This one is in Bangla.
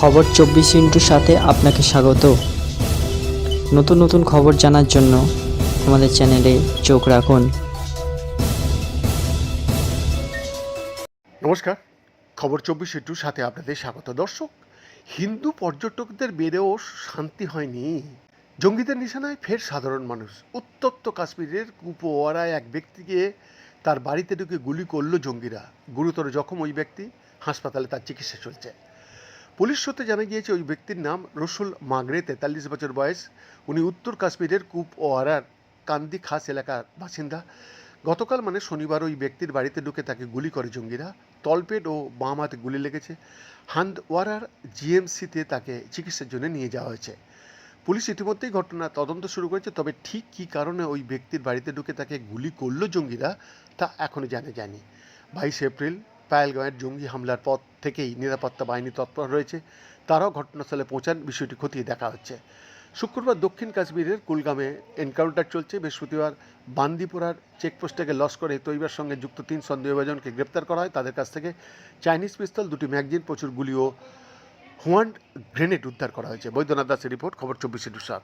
খবর চব্বিশ ইন্টুর সাথে আপনাকে স্বাগত। নতুন নতুন খবর জানার জন্য আমাদের চ্যানেলে চোখ রাখুন। নমস্কার। খবর চব্বিশ ইন্টুর সাথে আপনাদের স্বাগত। দর্শক, হিন্দু পর্যটকদের বেড়েও শান্তি হয়নি। জঙ্গিদের নিশানায় ফের সাধারণ মানুষ। উত্তপ্ত কাশ্মীরের কুপওয়ারায় এক ব্যক্তিকে তার বাড়িতে ঢুকে গুলি করল জঙ্গিরা। গুরুতর জখম ওই ব্যক্তি। হাসপাতালে তার চিকিৎসা চলছে। পুলিশ সূত্রে জানা গিয়েছে, ওই ব্যক্তির নাম রসুল মাগরে, তেতাল্লিশ বছর বয়স। উনি উত্তর কাশ্মীরের কুপওয়ারার কান্দি খাস এলাকার বাসিন্দা। গতকাল মানে শনিবার ওই ব্যক্তির বাড়িতে ঢুকে তাকে গুলি করে জঙ্গিরা। তলপেট ও বাম হাতে গুলি লেগেছে। হান্দওয়ারার জিএমসিতে তাকে চিকিৎসার জন্য নিয়ে যাওয়া হয়েছে। পুলিশ ইতিমধ্যেই ঘটনা তদন্ত শুরু করেছে, তবে ঠিক কী কারণে ওই ব্যক্তির বাড়িতে ঢুকে তাকে গুলি করল জঙ্গিরা, তা এখনও জানা যায়নি। বাইশে এপ্রিল পায়েলগাঁয়ের জঙ্গি হামলার পর থেকেই নিরাপত্তা বাহিনী তৎপর রয়েছে। তারাও ঘটনাস্থলে পৌঁছান, বিষয়টি খতিয়ে দেখা হচ্ছে। শুক্রবার দক্ষিণ কাশ্মীরের কুলগামে এনকাউন্টার চলছে। বৃহস্পতিবার বান্দিপুরার চেকপোস্ট থেকে লস করে তৈবার সঙ্গে যুক্ত তিন সন্দেহভাজনকে গ্রেপ্তার করা হয়। তাদের কাছ থেকে চাইনিজ পিস্তল, দুটি ম্যাগজিন, প্রচুর গুলি ও হোয়ান্ড গ্রেনেড উদ্ধার করা হয়েছে। বৈদ্যনাথ দাসের রিপোর্ট, খবর চব্বিশে সাত